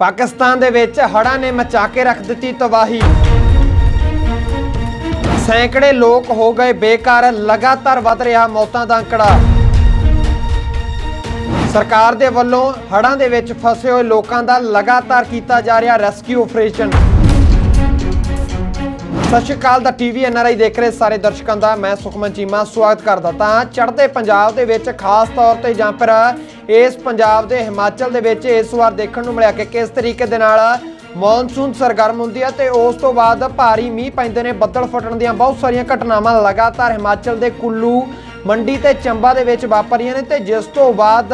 ਪਾਕਿਸਤਾਨ ਦੇ ਵਿੱਚ ਹੜ੍ਹਾਂ ਨੇ ਮਚਾ ਕੇ ਰੱਖ ਦਿੱਤੀ ਤਬਾਹੀ। ਸੈਂਕੜੇ ਲੋਕ ਹੋ ਗਏ ਬੇਕਾਰ ਲਗਾਤਾਰ ਵੱਧ ਰਿਹਾ ਮੌਤਾਂ ਦਾ ਅੰਕੜਾ। ਸਰਕਾਰ ਦੇ ਵੱਲੋਂ ਹੜ੍ਹਾਂ ਦੇ ਵਿੱਚ ਫਸੇ ਹੋਏ ਲੋਕਾਂ ਦਾ ਲਗਾਤਾਰ ਕੀਤਾ ਜਾ ਰਿਹਾ ਰੈਸਕਿਊ ਆਪਰੇਸ਼ਨ। ਸਤਿ ਸ਼੍ਰੀ ਅਕਾਲ ਦਾ ਟੀਵੀ ਐਨਆਰਆਈ ਦੇਖ ਰਹੇ ਸਾਰੇ ਦਰਸ਼ਕਾਂ ਦਾ, ਮੈਂ ਸੁਖਮਨ ਚੀਮਾ, ਸਵਾਗਤ ਕਰਦਾ ਤਾਂ ਚੜ੍ਹਦੇ ਪੰਜਾਬ ਦੇ ਵਿੱਚ ਖਾਸ ਤੌਰ ਤੇ ਜਾਂ ਫਿਰ ਇਸ ਪੰਜਾਬ ਦੇ ਹਿਮਾਚਲ ਦੇ ਵਿੱਚ ਇਸ ਵਾਰ ਦੇਖਣ ਨੂੰ ਮਿਲਿਆ ਕਿ ਕਿਸ ਤਰੀਕੇ ਦੇ ਨਾਲ ਮੌਨਸੂਨ ਸਰਗਰਮ ਹੁੰਦੀ ਹੈ ਤੇ ਉਸ ਤੋਂ ਬਾਅਦ ਭਾਰੀ ਮੀਂਹ ਪੈਂਦੇ ਨੇ, ਬੱਦਲ ਫਟਣ ਦੀਆਂ ਬਹੁਤ ਸਾਰੀਆਂ ਘਟਨਾਵਾਂ ਲਗਾਤਾਰ ਹਿਮਾਚਲ ਦੇ ਕੁੱਲੂ, ਮੰਡੀ ਤੇ ਚੰਬਾ ਦੇ ਵਿੱਚ ਵਾਪਰੀਆਂ ਨੇ ਤੇ ਜਿਸ ਤੋਂ ਬਾਅਦ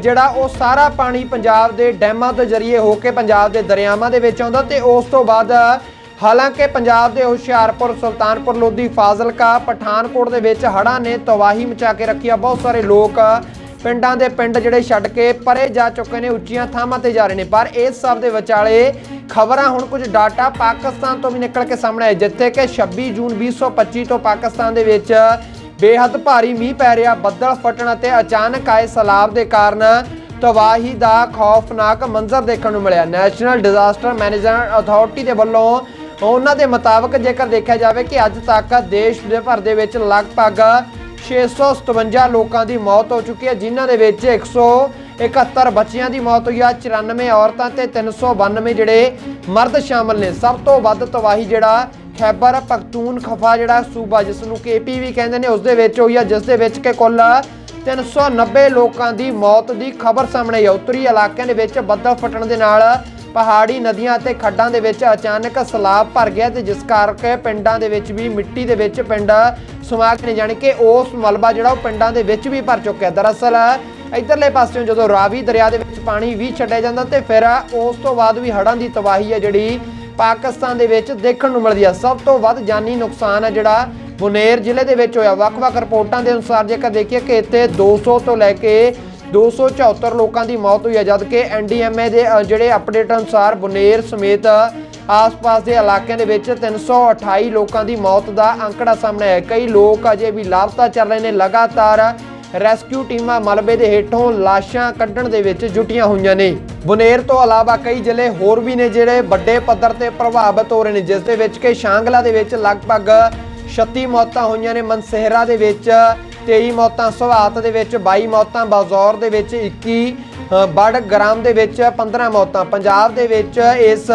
ਜਿਹੜਾ ਉਹ ਸਾਰਾ ਪਾਣੀ ਪੰਜਾਬ ਦੇ ਡੈਮਾਂ ਦੇ ਜ਼ਰੀਏ ਹੋ ਕੇ ਪੰਜਾਬ ਦੇ ਦਰਿਆਵਾਂ ਦੇ ਵਿੱਚ ਆਉਂਦਾ ਤੇ ਉਸ ਤੋਂ ਬਾਅਦ ਹਾਲਾਂਕਿ ਪੰਜਾਬ ਦੇ ਹੁਸ਼ਿਆਰਪੁਰ, ਸੁਲਤਾਨਪੁਰ, ਲੋਧੀ, ਫਾਜ਼ਿਲਕਾ, ਪਠਾਨਕੋਟ ਦੇ ਵਿੱਚ ਹੜ੍ਹਾਂ ਨੇ ਤਬਾਹੀ ਮਚਾ ਕੇ ਰੱਖੀ ਆ। ਬਹੁਤ ਸਾਰੇ ਲੋਕ ਪਿੰਡਾਂ ਦੇ ਪਿੰਡ ਜਿਹੜੇ ਛੱਡ ਕੇ ਪਰੇ ਜਾ ਚੁੱਕੇ ਨੇ, ਉੱਚੀਆਂ ਥਾਵਾਂ ਤੇ ਜਾ ਰਹੇ ਨੇ। ਪਰ ਇਸ ਸਭ ਦੇ ਵਿਚਾਲੇ ਖਬਰਾਂ ਹੁਣ ਕੁਝ ਡਾਟਾ ਪਾਕਿਸਤਾਨ ਤੋਂ ਵੀ ਨਿਕਲ ਕੇ ਸਾਹਮਣੇ ਆਇਆ ਜਿੱਥੇ ਕਿ 26 ਜੂਨ 2025 ਤੋਂ ਪਾਕਿਸਤਾਨ ਦੇ ਵਿੱਚ ਬੇਹੱਦ ਭਾਰੀ ਮੀਂਹ ਪੈ ਰਿਹਾ। ਬੱਦਲ ਫਟਣ ਅਤੇ ਅਚਾਨਕ ਆਏ ਸੈਲਾਬ ਦੇ ਕਾਰਨ ਤਬਾਹੀ ਦਾ ਖੌਫਨਾਕ ਮੰਜ਼ਰ ਦੇਖਣ ਨੂੰ ਮਿਲਿਆ। ਨੈਸ਼ਨਲ ਡਿਜ਼ਾਸਟਰ ਮੈਨੇਜਮੈਂਟ ਅਥਾਰਟੀ ਦੇ ਵੱਲੋਂ ਉਹਨਾਂ ਦੇ ਮੁਤਾਬਕ ਜੇਕਰ ਦੇਖਿਆ ਜਾਵੇ ਕਿ ਅੱਜ ਤੱਕ ਦੇਸ਼ ਦੇ ਭਰ ਦੇ ਵਿੱਚ ਲਗਭਗ 657 ਲੋਕਾਂ ਦੀ ਮੌਤ ਹੋ ਚੁੱਕੀ ਹੈ, ਜਿਨ੍ਹਾਂ ਦੇ ਵਿੱਚ 171 ਬੱਚਿਆਂ ਦੀ ਮੌਤ ਹੋਈ ਆ 94 ਔਰਤਾਂ ਤੇ 392 ਜਿਹੜੇ ਮਰਦ ਸ਼ਾਮਲ ਨੇ। ਸਭ ਤੋਂ ਵੱਧ ਤਬਾਹੀ ਜਿਹੜਾ ਖੈਬਰ ਪਖਤੂਨ ਖਫਾ ਜਿਹੜਾ ਸੂਬਾ, ਜਿਸ ਨੂੰ ਕੇਪੀ ਵੀ ਕਹਿੰਦੇ ਨੇ ਉਸ ਦੇ ਵਿੱਚ ਹੋਈ ਹੈ ਜਿਸ ਦੇ ਵਿੱਚ ਕਿ ਕੁੱਲ 390 ਲੋਕਾਂ ਦੀ ਮੌਤ ਦੀ ਖਬਰ ਸਾਹਮਣੇ ਆਈ ਉੱਤਰੀ ਇਲਾਕਿਆਂ ਦੇ ਵਿੱਚ ਬੱਦਲ ਫਟਣ ਦੇ ਨਾਲ ਪਹਾੜੀ ਨਦੀਆਂ ਅਤੇ ਖੱਡਾਂ ਦੇ ਵਿੱਚ ਅਚਾਨਕ ਸਲਾਬ ਭਰ ਗਿਆ ਤੇ ਜਿਸ ਕਰਕੇ ਪਿੰਡਾਂ ਦੇ ਵਿੱਚ ਵੀ ਮਿੱਟੀ ਦੇ ਵਿੱਚ ਪਿੰਡ ਸਮਾ ਕੇ ਨੇ, ਜਾਣੀ ਕਿ ਉਸ ਮਲਬਾ ਜਿਹੜਾ ਉਹ ਪਿੰਡਾਂ ਦੇ ਵਿੱਚ ਵੀ ਭਰ ਚੁੱਕਿਆ। ਦਰਅਸਲ ਇਧਰਲੇ ਪਾਸਿਓਂ ਜਦੋਂ ਰਾਵੀ ਦਰਿਆ ਦੇ ਵਿੱਚ ਪਾਣੀ ਵੀ ਛੱਡਿਆ ਜਾਂਦਾ ਤੇ ਫਿਰ ਉਸ ਤੋਂ ਬਾਅਦ ਵੀ ਹੜ੍ਹਾਂ ਦੀ ਤਬਾਹੀ ਹੈ ਜਿਹੜੀ ਪਾਕਿਸਤਾਨ ਦੇ ਵਿੱਚ ਦੇਖਣ ਨੂੰ ਮਿਲਦੀ ਹੈ। ਸਭ ਤੋਂ ਵੱਧ ਜਾਨੀ ਨੁਕਸਾਨ ਹੈ ਜਿਹੜਾ ਬੁਨੇਰ ਜ਼ਿਲ੍ਹੇ ਦੇ ਵਿੱਚ ਹੋਇਆ। ਵੱਖ-ਵੱਖ ਰਿਪੋਰਟਾਂ ਦੇ ਅਨੁਸਾਰ ਜੇਕਰ ਦੇਖੀਏ ਕਿ ਇੱਥੇ 200 ਤੋਂ ਲੈ ਕੇ 274 ਲੋਕਾਂ ਦੀ ਮੌਤ ਹੋਈ ਹੈ ਜਦਕਿ ਐਨਡੀਐਮਏ ਦੇ ਅ, ਜਿਹੜੇ ਅਪਡੇਟ ਅਨੁਸਾਰ ਬੁਨੇਰ ਸਮੇਤ ਆਸ-ਪਾਸ ਦੇ ਇਲਾਕਿਆਂ ਦੇ ਵਿੱਚ 328 ਲੋਕਾਂ ਦੀ ਮੌਤ ਦਾ ਅੰਕੜਾ ਸਾਹਮਣੇ ਆਇਆ। ਕਈ ਲੋਕ ਅਜੇ ਵੀ ਲਾਪਤਾ ਚੱਲ ਰਹੇ ਨੇ। ਲਗਾਤਾਰ ਰੈਸਕਿਊ ਟੀਮਾਂ ਮਲਬੇ ਦੇ ਹੇਠੋਂ ਲਾਸ਼ਾਂ ਕੱਢਣ ਦੇ ਵਿੱਚ ਜੁਟੀਆਂ ਹੋਈਆਂ ਨੇ। ਬੁਨੇਰ ਤੋਂ ਇਲਾਵਾ ਕਈ ਜ਼ਿਲ੍ਹੇ ਹੋਰ ਵੀ ਨੇ ਜਿਹੜੇ ਵੱਡੇ ਪੱਧਰ ਤੇ ਪ੍ਰਭਾਵਿਤ ਹੋ ਰਹੇ ਨੇ ਜਿਸ ਦੇ ਵਿੱਚ ਕਿ ਸ਼ਾਂਗਲਾ ਦੇ ਵਿੱਚ ਲਗਭਗ 36 ਮੌਤਾਂ ਹੋਈਆਂ ਨੇ। ਮਨਸਹਿਰਾ ਦੇ ਵਿੱਚ 23 ਮੌਤਾਂ ਸੁਭਾਤ ਦੇ ਵਿੱਚ 22 ਮੌਤਾਂ ਬਾਜ਼ੌਰ ਦੇ ਵਿੱਚ 21 ਬੜ ਗ੍ਰਾਮ ਦੇ ਵਿੱਚ 15 ਮੌਤਾਂ। ਪੰਜਾਬ ਦੇ ਵਿੱਚ ਇਸ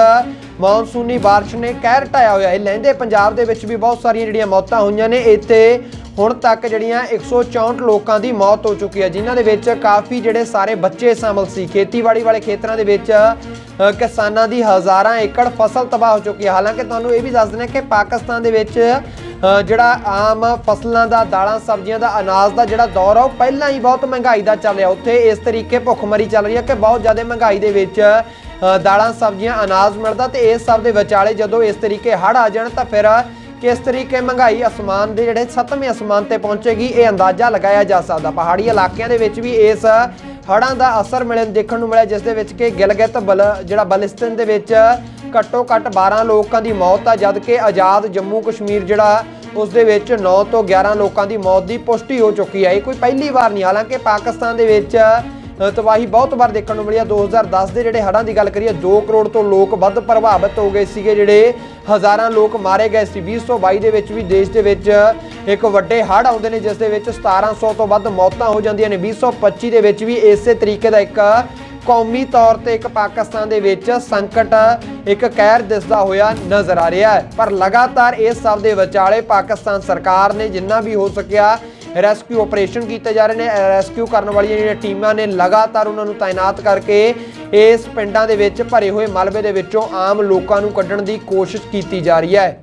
ਮੌਨਸੂਨੀ ਬਾਰਿਸ਼ ਨੇ ਕਹਿਰ ਢਾਇਆ ਹੋਇਆ ਹੈ। ਲਹਿੰਦੇ ਪੰਜਾਬ ਦੇ ਵਿੱਚ ਵੀ ਬਹੁਤ ਸਾਰੀਆਂ ਜਿਹੜੀਆਂ ਮੌਤਾਂ ਹੋਈਆਂ ਨੇ, ਇੱਥੇ ਹੁਣ ਤੱਕ ਜਿਹੜੀਆਂ 164 ਲੋਕਾਂ ਦੀ ਮੌਤ ਹੋ ਚੁੱਕੀ ਹੈ, ਜਿਨ੍ਹਾਂ ਦੇ ਵਿੱਚ ਕਾਫੀ ਜਿਹੜੇ ਸਾਰੇ ਬੱਚੇ ਸ਼ਾਮਲ ਸੀ। ਖੇਤੀਬਾੜੀ ਵਾਲੇ ਖੇਤਰਾਂ ਦੇ ਵਿੱਚ ਕਿਸਾਨਾਂ ਦੀ ਹਜ਼ਾਰਾਂ ਏਕੜ ਫਸਲ ਤਬਾਹ ਹੋ ਚੁੱਕੀ ਹੈ। ਹਾਲਾਂਕਿ ਤੁਹਾਨੂੰ ਇਹ ਵੀ ਦੱਸ ਦਿੰਦੇ ਹਾਂ ਕਿ ਪਾਕਿਸਤਾਨ ਦੇ ਵਿੱਚ ਜਿਹੜਾ ਆਮ ਫਸਲਾਂ ਦਾ, ਦਾਲਾਂ, ਸਬਜ਼ੀਆਂ ਦਾ ਅਨਾਜ ਦਾ ਜਿਹੜਾ ਦੌਰ ਆ, ਉਹ ਪਹਿਲਾਂ ਹੀ ਬਹੁਤ ਮਹਿੰਗਾਈ ਦਾ ਚੱਲ ਰਿਹਾ। ਉੱਥੇ ਇਸ ਤਰੀਕੇ ਭੁੱਖਮਰੀ ਚੱਲ ਰਹੀ ਹੈ ਕਿ ਬਹੁਤ ਜ਼ਿਆਦਾ ਮਹਿੰਗਾਈ ਦੇ ਵਿੱਚ ਦਾਲਾਂ, ਸਬਜ਼ੀਆਂ, ਅਨਾਜ ਮਿਲਦਾ ਤੇ ਇਸ ਸਭ ਦੇ ਵਿਚਾਲੇ ਜਦੋਂ ਇਸ ਤਰੀਕੇ ਹੜ੍ਹ ਆ ਜਾਣ ਤਾਂ ਫਿਰ ਕਿਸ ਤਰੀਕੇ ਮਹਿੰਗਾਈ ਅਸਮਾਨ ਦੇ ਜਿਹੜੇ 7ਵੇਂ ਅਸਮਾਨ ਤੇ ਪਹੁੰਚੇਗੀ, ਇਹ ਅੰਦਾਜ਼ਾ ਲਗਾਇਆ ਜਾ ਸਕਦਾ। ਪਹਾੜੀ ਇਲਾਕਿਆਂ ਦੇ ਵਿੱਚ ਵੀ ਇਸ ਹੜ੍ਹਾਂ ਦਾ ਅਸਰ ਮਿਲਣ, ਦੇਖਣ ਨੂੰ ਮਿਲਿਆ, ਜਿਸ ਦੇ ਵਿੱਚ ਕਿ ਗਿਲਗਿਤ ਬਲ, ਜਿਹੜਾ ਬਲਿਸਤਨ ਦੇ ਵਿੱਚ ਘੱਟੋ ਘੱਟ 12 ਲੋਕਾਂ ਦੀ ਮੌਤ ਆ, ਜਦ ਕਿ ਆਜ਼ਾਦ ਜੰਮੂ ਕਸ਼ਮੀਰ ਜਿਹੜਾ ਉਸ ਦੇ ਵਿੱਚ 9 ਤੋਂ 11 ਲੋਕਾਂ ਦੀ ਮੌਤ ਦੀ ਪੁਸ਼ਟੀ ਹੋ ਚੁੱਕੀ ਹੈ। ਇਹ ਕੋਈ ਪਹਿਲੀ ਵਾਰ ਨਹੀਂ, ਹਾਲਾਂਕਿ ਪਾਕਿਸਤਾਨ ਦੇ ਵਿੱਚ ਤਬਾਹੀ ਬਹੁਤ ਵਾਰ ਦੇਖਣ ਨੂੰ ਮਿਲੀ ਆ 2010 ਦੇ ਜਿਹੜੇ ਹੜ੍ਹਾਂ ਦੀ ਗੱਲ ਕਰੀਏ 2 ਕਰੋੜ ਤੋਂ ਲੋਕ ਵੱਧ ਪ੍ਰਭਾਵਿਤ ਹੋ ਗਏ ਸੀਗੇ, ਜਿਹੜੇ ਹਜ਼ਾਰਾਂ ਲੋਕ ਮਾਰੇ ਗਏ ਸੀ। 2022 ਦੇ ਵਿੱਚ ਵੀ ਦੇਸ਼ ਦੇ ਵਿੱਚ ਇੱਕ ਵੱਡੇ ਹੜ੍ਹ ਆਉਂਦੇ ਨੇ, ਜਿਸ ਦੇ ਵਿੱਚ 1700 ਤੋਂ ਵੱਧ ਮੌਤਾਂ ਹੋ ਜਾਂਦੀਆਂ ਨੇ। 2025 ਦੇ ਵਿੱਚ ਵੀ ਇਸੇ ਤਰੀਕੇ ਦਾ ਇੱਕ ਕੌਮੀ ਤੌਰ ਤੇ ਇੱਕ ਪਾਕਿਸਤਾਨ ਦੇ ਵਿੱਚ ਸੰਕਟ ਇੱਕ ਕਹਿਰ ਦਿਸਦਾ ਹੋਇਆ ਨਜ਼ਰ ਆ ਰਿਹਾ ਹੈ। ਪਰ ਲਗਾਤਾਰ ਇਸ ਸਭ ਦੇ ਵਿਚਾਲੇ ਪਾਕਿਸਤਾਨ ਸਰਕਾਰ ਨੇ ਜਿੰਨਾ ਵੀ ਹੋ ਸਕਿਆ ਰੈਸਕਿਊ ਆਪਰੇਸ਼ਨ ਕੀਤੇ ਜਾ ਰਹੇ ਨੇ ਰੈਸਕਿਊ ਕਰਨ ਵਾਲੀਆਂ ਜਿਹੜੀਆਂ ਟੀਮਾਂ ਨੇ ਲਗਾਤਾਰ ਉਹਨਾਂ ਨੂੰ ਤਾਇਨਾਤ ਕਰਕੇ ਇਸ ਪਿੰਡਾਂ ਦੇ ਵਿੱਚ ਭਰੇ ਹੋਏ ਮਲਬੇ ਦੇ ਵਿੱਚੋਂ ਆਮ ਲੋਕਾਂ ਨੂੰ ਕੱਢਣ ਦੀ ਕੋਸ਼ਿਸ਼ ਕੀਤੀ ਜਾ ਰਹੀ ਹੈ।